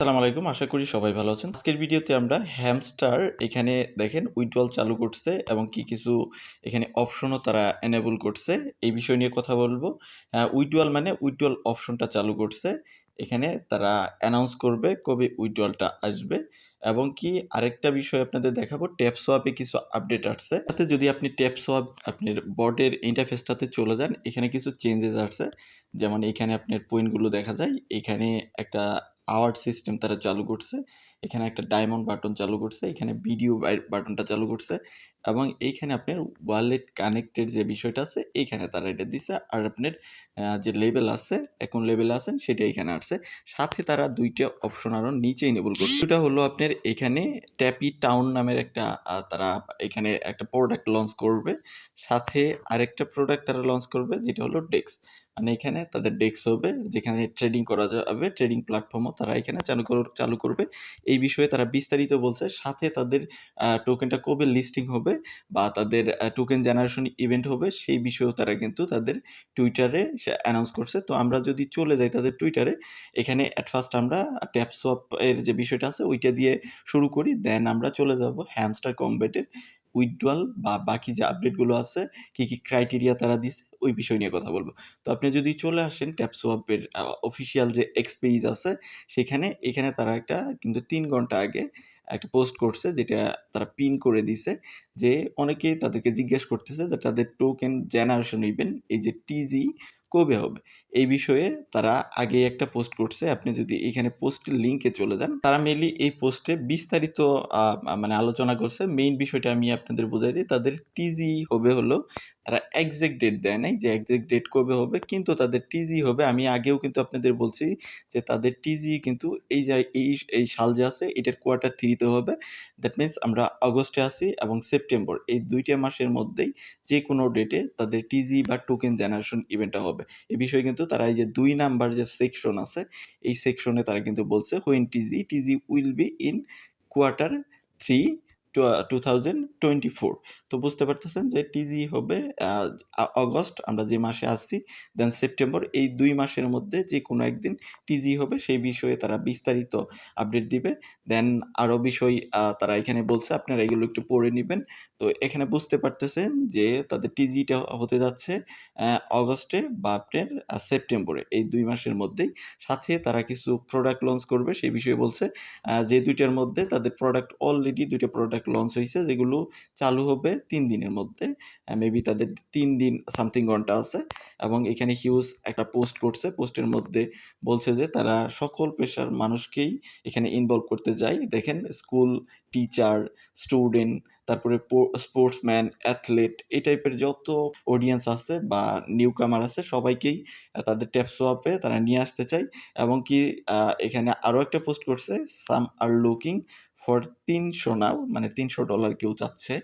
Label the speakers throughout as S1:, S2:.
S1: আসসালামু আলাইকুম, আশা করি সবাই ভালো আছেন। আজকের ভিডিওতে আমরা হ্যামস্টার এখানে দেখেন উইড্রল চালু করছে এবং কি কিছু এখানে অপশনও তারা এনেবল করছে। এই বিষয় নিয়ে কথা বলব। উইড্রল মানে উইড্রল অপশনটা চালু করছে। এখানে তারা অ্যানাউন্স করবে কবে উইড্রলটা আসবে এবং কি আরেকটা বিষয় আপনাদের দেখাবো ট্যাপ সোয়াপে কিছু আপডেট আসছে। তাতে যদি আপনি ট্যাপ সোয়াপ আপনার বোর্ডের ইন্টারফেসটাতে চলে যান, এখানে কিছু চেঞ্জেস আসছে। যেমন এখানে আপনার পয়েন্টগুলো দেখা যায়, এখানে একটা আওয়ার সিস্টেম তারা চালু করছে। এখানে একটা ডায়মন্ড বাটন চালু করছে, এখানে ভিডিও বাটনটা চালু করছে এবং এইখানে আপনার ওয়ালেট কানেক্টেড যে বিষয়টা আছে, এইখানে তারা এটা দিছে। আর আপনার যে লেভেল আছে এখন লেভেল আছেন, সেটা এখানে আসছে। সাথে তারা দুইটা অপশন আরও নিচে এনেবল করছে। দুটা হলো আপনার এখানে ট্যাপি টাউন নামের একটা তারা এখানে একটা প্রোডাক্ট লঞ্চ করবে। সাথে আরেকটা প্রোডাক্ট তারা লঞ্চ করবে, যেটা হলো ডেক্স মানে এখানে তাদের ডেস্ক হবে, যেখানে ট্রেডিং করা যাবে ট্রেডিং প্ল্যাটফর্মও তারা এখানে চালু চালু করবে। এই বিষয়ে তারা বিস্তারিত বলছে। সাথে তাদের টোকেনটা কবে লিস্টিং হবে বা তাদের টোকেন জেনারেশন ইভেন্ট হবে, সেই বিষয়েও তারা কিন্তু তাদের টুইটারে অ্যানাউন্স করছে। তো আমরা যদি চলে যাই তাদের টুইটারে এখানে অ্যাট ফার্স্ট আমরা ট্যাপ সোয়াপ এর যে বিষয়টা আছে, ওইটা দিয়ে শুরু করি দেন আমরা চলে যাব হ্যামস্টার কম্বেটের উইথড্রল বা বাকি যে আপডেটগুলো আছে, কি কি ক্রাইটেরিয়া তারা দিছে, ওই বিষয় নিয়ে কথা বলব। তো আপনি যদি চলে আসেন ট্যাপসোয়াপের অফিসিয়াল যে এক্স পেজ আছে, সেখানে, এখানে তারা একটা কিন্তু তিন ঘণ্টা আগে একটা পোস্ট করছে, যেটা তারা পিন করে দিছে, যে অনেকেই তাদেরকে জিজ্ঞেস করতেছে যে তাদের টোকেন জেনারেশন ইভেন্ট এই যে টিজি কবে হবে? এই বিষয়ে তারা আগে একটা পোস্ট করছে। আপনি যদি এখানে পোস্টের লিঙ্কে চলে যান, তারা মেনলি এই পোস্টে বিস্তারিত মানে আলোচনা করছে। মেইন বিষয়টা আমি আপনাদের বোঝাই দিই। তাদের টিজি হবে হলো তারা এক্সাক্ট ডেট দেয় নাই যে এক্সাক্ট ডেট কবে হবে, কিন্তু তাদের টিজি হবে। আমি আগেও কিন্তু আপনাদের বলছি যে তাদের টিজি কিন্তু এই যে, এই এই সাল যে আছে, এটার কোয়ার্টার থ্রিতে হবে। দ্যাট মিন্স আমরা আগস্টে আছি এবং সেপ্টেম্বর এই দুইটা মাসের মধ্যেই যে কোনো ডেটে তাদের টিজি বা টোকেন জেনারেশন ইভেন্টটা হবে। এই বিষয়ে কিন্তু তারা এই যে দুই নাম্বার যে সেকশন আছে, এই সেকশনে তারা কিন্তু বলছে when TG TG will be in quarter three two তো বুঝতে পারতেছেন যে টিজি হবে অগস্ট আমরা যে মাসে আসছি দেন সেপ্টেম্বর এই দুই মাসের মধ্যে যে কোনো একদিন টিজি হবে, সেই বিষয়ে তারা বিস্তারিত আপডেট দিবে। দেন আরও বিষয় তারা এখানে বলছে, আপনারা এগুলো একটু পড়ে নেবেন। তো এখানে বুঝতে পারতেছেন যে তাদের টিজিটা হতে যাচ্ছে অগস্টে বা আপনার সেপ্টেম্বরে এই দুই মাসের মধ্যেই। সাথে তারা কিছু প্রোডাক্ট লঞ্চ করবে, সেই বিষয়ে বলছে যে দুইটার মধ্যে তাদের প্রোডাক্ট অলরেডি দুইটা প্রোডাক্ট লঞ্চ হয়েছে যেগুলো চালু হবে তিন দিনের মধ্যে। মেবি তাদের তিন দিন সামথিং ঘণ্টা আছে এবং এখানে হিউজ একটা পোস্ট করছে। পোস্টের মধ্যে বলছে যে তারা সকল পেশার মানুষকেই এখানে ইনভলভ করতে যায়। দেখেন স্কুল টিচার স্টুডেন্ট তারপরে স্পোর্টসম্যান অ্যাথলেট এই টাইপের যত অডিয়েন্স আছে বা নিউ কামার আছে, সবাইকেই তাদের ট্যাপ সোয়াপে তারা নিয়ে আসতে চায়। এবং কি এখানে আরও একটা পোস্ট করছে সাম আর লুকিং ফর তিনশো নাও মানে তিনশো ডলার কেউ চাচ্ছে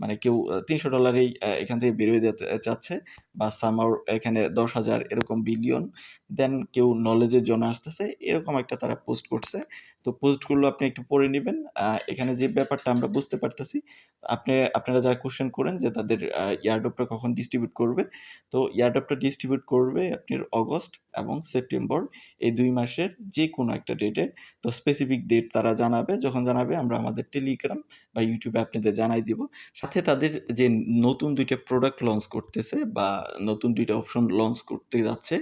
S1: মানে কেউ, তিনশো ডলারেই এখান থেকে বেরোয় যেতে, চাচ্ছে। বা সামার এখানে দশ হাজার এরকম বিলিয়ন দেন কেউ নলেজের জন্য আসতেছে, এরকম একটা তারা পোস্ট করছে তো পোস্টগুলো আপনি একটু পড়ে নেবেন। এখানে যে ব্যাপারটা আমরা বুঝতে পারতেছি, আপনি, আপনারা যারা কোশ্চেন করেন যে তাদের ইয়ারডপটা কখন ডিস্ট্রিবিউট করবে, তো ইয়ারডপটা ডিস্ট্রিবিউট করবে আপনার অগস্ট এবং সেপ্টেম্বর এই দুই মাসের যে কোনো একটা ডেটে তো স্পেসিফিক ডেট তারা জানাবে, যখন জানাবে আমরা আমাদের টেলিগ্রাম বা ইউটিউবে আপনাদের জানাই দিব। সাথে তাদের যে নতুন দুইটা প্রোডাক্ট লঞ্চ করতেছে বা নতুন দুইটা অপশন লঞ্চ করতে যাচ্ছে,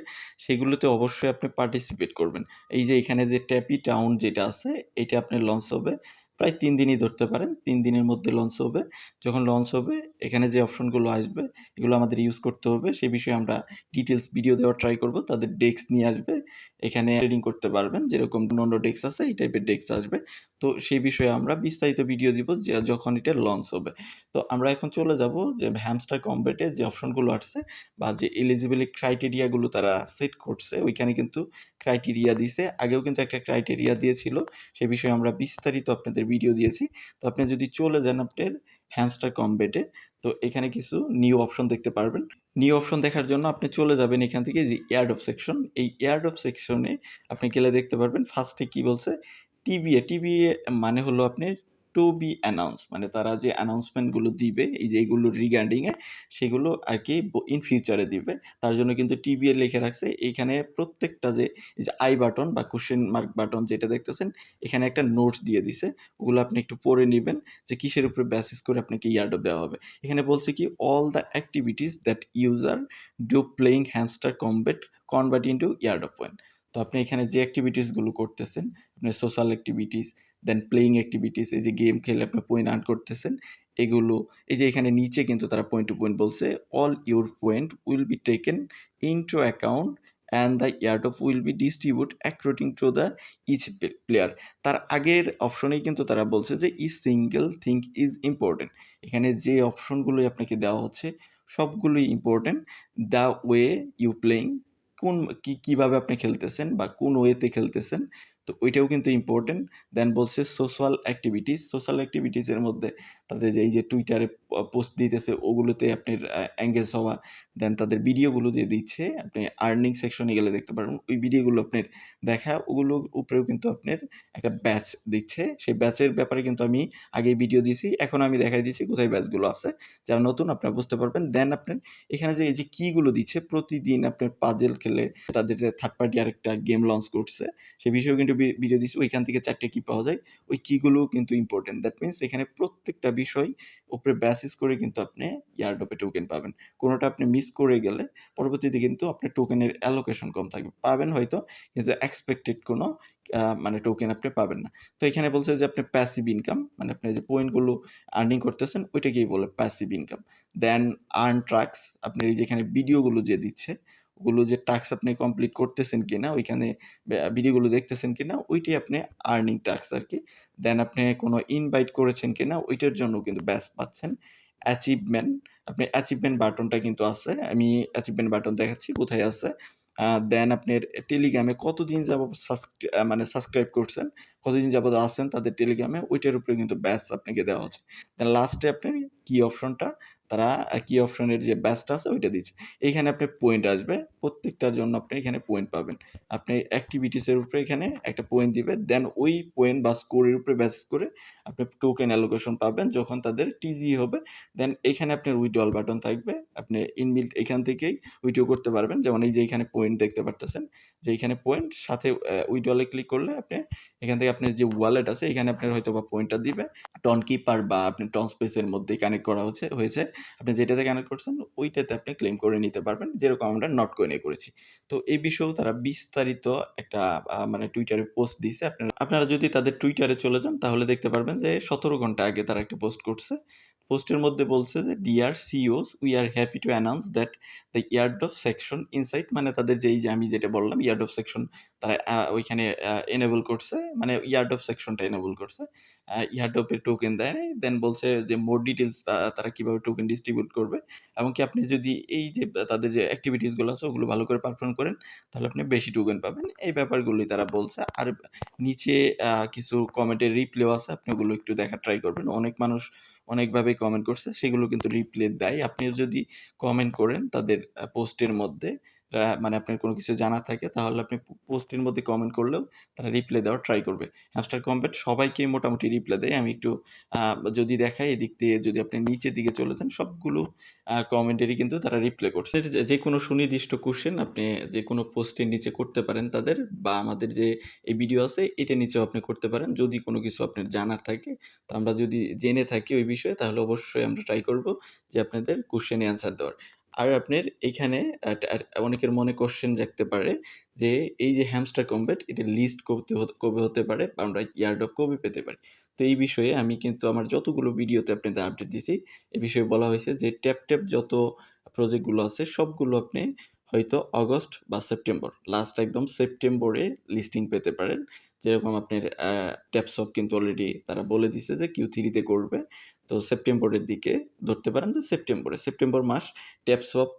S1: সেগুলোতে অবশ্যই আপনি পার্টিসিপেট করবেন। এই যে এখানে যে ট্যাপি টাউন যেটা আছে, এটা আপনার লঞ্চ হবে প্রায় তিন দিনই ধরতে পারেন, তিন দিনের মধ্যে লঞ্চ হবে। যখন লঞ্চ হবে, এখানে যে অপশনগুলো আসবে, এগুলো আমাদের ইউজ করতে হবে। সে বিষয়ে আমরা ডিটেলস ভিডিও দেওয়ার ট্রাই করব, তাদের ডেস্ক নিয়ে আসবে। এখানে ট্রেডিং করতে পারবেন, যেরকম অন্য ডেস্ক আছে, এই টাইপের ডেস্ক আসবে। তো সেই বিষয়ে আমরা বিস্তারিত ভিডিও দিব যে যখন এটা লঞ্চ হবে। তো আমরা এখন চলে যাব যে হ্যামস্টার কম্বেটে যে অপশনগুলো আসছে বা যে এলিজিবিলি ক্রাইটেরিয়াগুলো তারা সেট করছে, ওইখানে কিন্তু ক্রাইটেরিয়া দিছে। আগেও কিন্তু একটা ক্রাইটেরিয়া দিয়েছিল, সে বিষয়ে আমরা বিস্তারিত আপনাদের ভিডিও দিয়েছি। তো আপনি যদি চলে যান আপনার হ্যামস্টার কম্বেটে তো এখানে কিছু নিউ অপশন দেখতে পারবেন। নিউ অপশন দেখার জন্য আপনি চলে যাবেন এখান থেকে যে এয়ার্ড অফ সেকশন এই এয়ার্ড অফ সেকশনে আপনি গেলে দেখতে পারবেন ফার্স্টে কি বলছে? টিবিএ টিবিএ মানে হলো আপনার টু বি অ্যানাউন্স মানে তারা যে অ্যানাউন্সমেন্টগুলো দিবে, এই যে এগুলো রিগার্ডিংয়ে সেগুলো আর কি ইন ফিউচারে দিবে। তার জন্য কিন্তু টিবিএ লিখে রাখছে, এখানে প্রত্যেকটা যে আই বাটন বা কোশ্চেন মার্ক বাটন যেটা দেখতেছেন, এখানে একটা নোটস দিয়ে দিছে, ওগুলো আপনি একটু পড়ে নেবেন যে কিসের উপরে বেসিস করে আপনাকে ইয়ার্ডও দেওয়া হবে। এখানে বলছে কি all the activities that user do playing Hamster Kombat convert into yard of point তো আপনি এখানে যে অ্যাক্টিভিটিসগুলো করতেছেন আপনি social activities then playing activities এই যে গেম খেলে আপনি পয়েন্ট আর্ন করতেছেন, এগুলো, এই যে এখানে নিচে কিন্তু তারা পয়েন্ট টু পয়েন্ট বলছে all your point will be taken into account and the yard of will be distribute according to the each player তার আগের অপশনেই কিন্তু তারা বলছে যে ই সিঙ্গেল থিঙ্ক ইজ ইম্পর্টেন্ট এখানে যে অপশনগুলোই আপনাকে দেওয়া হচ্ছে, সবগুলোই important the way you playing কোন কি কীভাবে আপনি খেলতেছেন বা কোন ওয়েতে খেলতেছেন? তো ওইটাও কিন্তু ইম্পর্টেন্ট দেন বলছে সোশ্যাল অ্যাক্টিভিটিস সোশ্যাল অ্যাক্টিভিটিসের মধ্যে তাদের যে, এই যে টুইটারে পোস্ট দিতেছে, ওগুলোতে আপনার অ্যাঙ্গেজ হওয়া দেন তাদের ভিডিওগুলো যে দিচ্ছে, আপনি আর্নিং সেকশনে গেলে দেখতে পারবেন, ওই ভিডিওগুলো আপনার দেখা, ওগুলোর উপরেও কিন্তু আপনার একটা ব্যাচ দিচ্ছে। সেই ব্যাচের ব্যাপারে কিন্তু আমি আগে ভিডিও দিয়েছি, এখন আমি দেখাই দিচ্ছি কোথায় ব্যাচগুলো আছে। যারা নতুন আপনারা বুঝতে পারবেন দেন আপনার এখানে যে, এই যে কীগুলো দিচ্ছে, প্রতিদিন আপনার পাজেল খেলে তাদের থার্ড পার্টি আরেকটা গেম লঞ্চ করছে, সে বিষয়েও কিন্তু ভিডিও দিচ্ছি ওইখান থেকে চারটে কি পাওয়া যায়। ওই কীগুলো কিন্তু ইম্পর্টেন্ট দ্যাট মিনস এখানে প্রত্যেকটা বিষয় উপরে বেসিস করে কিন্তু আপনি ইয়ারডপে টোকেন পাবেন। কোনোটা আপনি মিস করে গেলে পরবর্তীতে কিন্তু আপনার টোকেনের অ্যালোকেশন কম থাকবে। পাবেন হয়তো, কিন্তু এক্সপেক্টেড কোনো মানে টোকেন আপনি পাবেন না। তো এখানে বলছে যে আপনি প্যাসিভ ইনকাম মানে আপনি যে পয়েন্টগুলো আর্নিং করতেছেন, ওইটাকেই বলে passive income then earn tracks আপনি যেখানে ভিডিওগুলো যে দিচ্ছে ওগুলো যে টাস্ক আপনি কমপ্লিট করতেছেন কিনা, ওইখানে ভিডিওগুলো দেখতেছেন কিনা, ওইটাই আপনি আর্নিং টাস্ক আর কি দেন আপনি কোনো ইনভাইট করেছেন কিনা, ওইটার জন্য কিন্তু ব্যাস পাচ্ছেন। অ্যাচিভমেন্ট আপনি অ্যাচিভমেন্ট বাটনটা কিন্তু আছে। আমি অ্যাচিভমেন্ট বাটন দেখাচ্ছি, কোথায় আছে? দেন আপনার টেলিগ্রামে কতদিন যাব মানে সাবস্ক্রাইব করছেন, কতদিন যাবত আছেন তাদের টেলিগ্রামে ওইটার উপরে কিন্তু ব্যাচ আপনাকে দেওয়া হচ্ছে। দেন লাস্টে আপনার কি অপশনটা তারা কি অপশনের যে ব্যাচটা আছে ওইটা দিচ্ছে এইখানে আপনার পয়েন্ট আসবে, প্রত্যেকটার জন্য আপনি এখানে পয়েন্ট পাবেন। আপনি অ্যাক্টিভিটিসের উপরে এখানে একটা পয়েন্ট দিবে দেন ওই পয়েন্ট বা স্কোরের উপরে বেস করে আপনি টোকেন অ্যালোকেশন পাবেন যখন তাদের টিজি হবে। দেন এখানে আপনার উইড্রল বাটন থাকবে, আপনি ইনবিল্ট এখান থেকেই উইড্রো করতে পারবেন। যেমন এই যে এখানে পয়েন্ট দেখতে পারতেছেন, যে এখানে পয়েন্ট সাথে উইড্রলে ক্লিক করলে আপনি এখান থেকে আপনার যে ওয়ালেট আছে, এখানে আপনার হয়তো বা পয়েন্টটা দিবে। টন কিপার বা আপনি টন স্পেসের মধ্যে কানেক্ট করা হচ্ছে, হয়েছে। আপনি যেটাতে কানেক্ট করছেন, ওইটাতে আপনি ক্লেম করে নিতে পারবেন, যেরকম আমরা নট কয়েনে করেছি। তো এই বিষয়েও তারা বিস্তারিত একটা মানে টুইটারে পোস্ট দিয়েছে। আপনারা আপনারা যদি তাদের টুইটারে চলে যান, তাহলে দেখতে পারবেন যে সতেরো ঘণ্টা আগে তারা একটা পোস্ট করছে। পোস্টের মধ্যে বলছে যে dear CEOs we are happy to announce that the yard of section insight মানে তাদের যেই যে আমি যেটা বললাম ইয়ার্ড অফ সেকশন তারা ওইখানে এনেবল করছে মানে ইয়ার্ড অফ সেকশনটা এনেবল করছে ইয়ার্ড অফের টোকেন দেয় দেন বলছে যে মোর ডিটেলস তারা কীভাবে টোকেন ডিস্ট্রিবিউট করবে? এমনকি আপনি যদি এই যে, তাদের যে অ্যাক্টিভিটিসগুলো আছে, ওগুলো ভালো করে পারফর্ম করেন, তাহলে আপনি বেশি টোকেন পাবেন। এই ব্যাপারগুলোই তারা বলছে। আর নিচে কিছু কমেন্টের রিপ্লেও আছে, আপনি ওগুলো একটু দেখার ট্রাই করবেন। অনেক মানুষ অনেকভাবেই কমেন্ট করছে সেগুলো কিন্তু রিপ্লে দেয়। আপনিও যদি কমেন্ট করেন তাদের পোস্টের মধ্যে মানে আপনার কোনো কিছু জানা থাকে, তাহলে আপনি পোস্টের মধ্যে কমেন্ট করলেও তারা রিপ্লাই দেওয়ার ট্রাই করবে। হ্যামস্টার কম্পেট সবাইকে মোটামুটি রিপ্লাই দেয়। আমি একটু যদি দেখাই এদিক দিয়ে যদি আপনি নিচের দিকে চলে যান, সবগুলো কমেন্টেরই কিন্তু তারা রিপ্লাই করছে। যে কোনো সুনির্দিষ্ট কোশ্চেন আপনি যে কোনো পোস্টের নিচে করতে পারেন তাদের, বা আমাদের যে এই ভিডিও আছে, এটা নিচেও আপনি করতে পারেন। যদি কোনো কিছু আপনার জানার থাকে, তো আমরা যদি জেনে থাকি ওই বিষয়ে, তাহলে অবশ্যই আমরা ট্রাই করব যে আপনাদের কোশ্চেনে অ্যান্সার দেওয়ার। আর আপনার এইখানে অনেকের মনে কোশ্চেন জাগতে পারে যে, এই যে হ্যামস্টার কম্বেট এটা লিস্ট করতে কবে হতে পারে আমরা ইয়ারডপ কবে পেতে পারি। তো এই বিষয়ে আমি কিন্তু আমার যতগুলো ভিডিওতে আপনাদের আপডেট দিছি এই বিষয়ে বলা হয়েছে যে ট্যাপ ট্যাপ যত প্রজেক্টগুলো আছে, সবগুলো আপনি হয়তো অগস্ট বা সেপ্টেম্বর লাস্ট একদম সেপ্টেম্বরে লিস্টিং পেতে পারেন। যেরকম আপনার ট্যাপসপ কিন্তু অলরেডি তারা বলে দিছে যে কিউ থ্রিতে করবে তো সেপ্টেম্বরের দিকে ধরতে পারেন যে সেপ্টেম্বরে সেপ্টেম্বর মাস ট্যাপসপ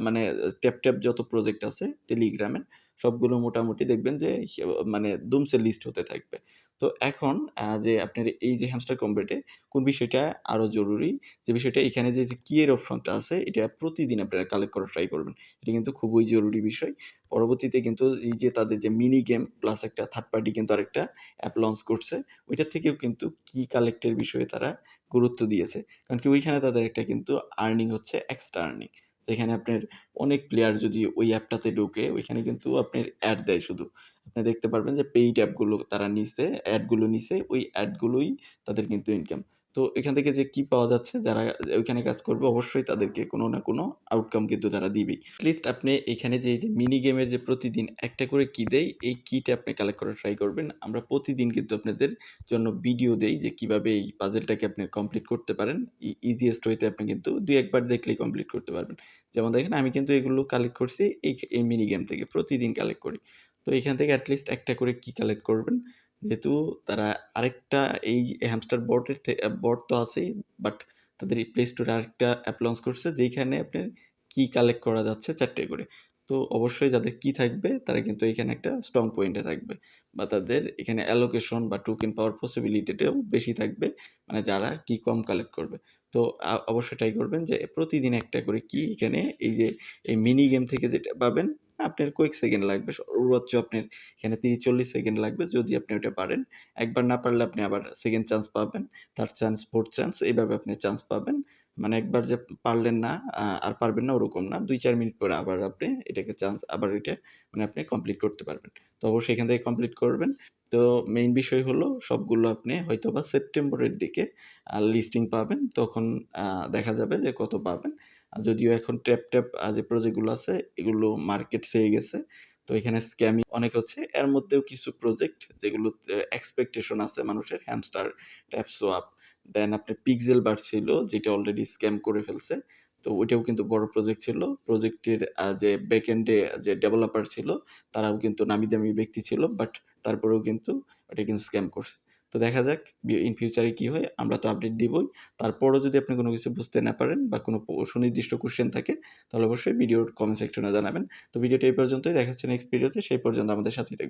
S1: মানে ট্যাপ ট্যাপ যত প্রজেক্ট আছে টেলিগ্রামের সবগুলো মোটামুটি দেখবেন যে মানে দুমসে লিস্ট হতে থাকবে। তো এখন যে আপনার এই যে হ্যামস্টার কম্বেটে কোন বিষয়টা আরও জরুরি, যে বিষয়টা এখানে যে, যে কি এর অপশনটা আছে এটা প্রতিদিন আপনারা কালেক্ট করার ট্রাই করবেন। এটা কিন্তু খুবই জরুরি বিষয়। পরবর্তীতে কিন্তু এই যে তাদের যে মিনি গেম প্লাস একটা থার্ড পার্টি কিন্তু আরেকটা অ্যাপ লঞ্চ করছে। ওইটার থেকেও কিন্তু কি কালেক্টের বিষয়ে তারা গুরুত্ব দিয়েছে। কারণ কি ওইখানে তাদের একটা কিন্তু আর্নিং হচ্ছে এক্সট্রা আর্নিং। যেখানে আপনার অনেক প্লেয়ার যদি ওই অ্যাপটাতে ঢোকে ওইখানে কিন্তু আপনার অ্যাড দেয় শুধু। আপনি দেখতে পারবেন যে পেইড অ্যাপগুলো তারা নিছে, অ্যাডগুলো নিছে ওই অ্যাডগুলোই তাদের কিন্তু ইনকাম। তো এখান থেকে যে কি পাওয়া যাচ্ছে যারা ওইখানে কাজ করবে অবশ্যই তাদেরকে কোনো না কোনো আউটকাম কিন্তু তারা দিবেই। এটলিস্ট আপনি এখানে যে, যে মিনি গেমের যে প্রতিদিন একটা করে কি দেয় এই কিটা আপনি কালেক্ট করার ট্রাই করবেন। আমরা প্রতিদিন কিন্তু আপনাদের জন্য ভিডিও দেই যে কীভাবে এই পাজলটাকে আপনি কমপ্লিট করতে পারেন। ইজিয়েস্ট ওয়েতে আপনি কিন্তু ২-১ দেখলেই কমপ্লিট করতে পারবেন। যেমন দেখেন আমি কিন্তু এগুলো কালেক্ট করছি এই এই মিনি গেম থেকে। প্রতিদিন কালেক্ট করি। তো এখান থেকে এটলিস্ট একটা করে কি কালেক্ট করবেন। যেহেতু তারা আরেকটা এই হ্যামস্টার বোর্ডের বট তো আছেই বাট তাদের এই প্লে স্টোরে আরেকটা অ্যাপ লঞ্চ করছে, যেইখানে আপনার কি কালেক্ট করা যাচ্ছে চারটে করে। তো অবশ্যই যাদের কি থাকবে, তারা কিন্তু এখানে একটা স্ট্রং পয়েন্টে থাকবে। বা তাদের এখানে অ্যালোকেশন বা টোকেন পাওয়ার পসিবিলিটিটাও বেশি থাকবে। মানে যারা কি কম কালেক্ট করবে। তো অবশ্যই ট্রাই করবেন যে প্রতিদিন একটা করে কি এখানে এই যে, এই মিনি গেম থেকে যেটা পাবেন আপনার কয়েক সেকেন্ড লাগবে। সর্বোচ্চ আপনার এখানে ৩০-৪০ সেকেন্ড লাগবে যদি আপনি ওইটা পারেন। একবার না পারলে আপনি আবার সেকেন্ড চান্স পাবেন। থার্ড চান্স, ফোর্থ চান্স এভাবে আপনি চান্স পাবেন। মানে একবার যে পারলেন না আর পারবেন না ওরকম না। ২-৪ মিনিট পরে আবার আপনি এটাকে চান্স আবার এটা মানে আপনি কমপ্লিট করতে পারবেন। তো অবশ্যই এখান থেকে কমপ্লিট করবেন। তো মেইন বিষয় হলো সবগুলো আপনি হয়তোবা সেপ্টেম্বরের দিকে লিস্টিং পাবেন। তখন দেখা যাবে যে কত পাবেন। যদিও এখন ট্যাপ, ট্যাপ যে প্রজেক্টগুলো আছে এগুলো মার্কেট ছেয়ে গেছে। তো এখানে স্ক্যামিং অনেক হচ্ছে। এর মধ্যেও কিছু প্রজেক্ট যেগুলোতে এক্সপেকটেশন আছে মানুষের হ্যামস্টার, ট্যাপ সোয়াপ, দেন আপনি পিকজেল বার্ড ছিল যেটা অলরেডি স্ক্যাম করে ফেলছে। তো ওইটাও কিন্তু বড় প্রজেক্ট ছিল। প্রজেক্টের যে ব্যাকএন্ডে যে ডেভেলপার ছিল তারাও কিন্তু নামি দামি ব্যক্তি ছিল। বাট তারপরেও কিন্তু ওটা কিন্তু স্ক্যাম করছে। তো দেখা যাক ইন ফিউচারে কি হয়। আমরা তো আপডেট দিবই। তারপরও যদি আপনি কোনো কিছু বুঝতে না পারেন বা কোনো সুনির্দিষ্ট কোশ্চেন থাকে, তাহলে অবশ্যই ভিডিওর কমেন্ট সেকশনে জানাবেন। তো ভিডিওটি এই পর্যন্তই। দেখা হচ্ছে নেক্সট ভিডিওতে। সেই পর্যন্ত আমাদের সাথেই থাকবেন।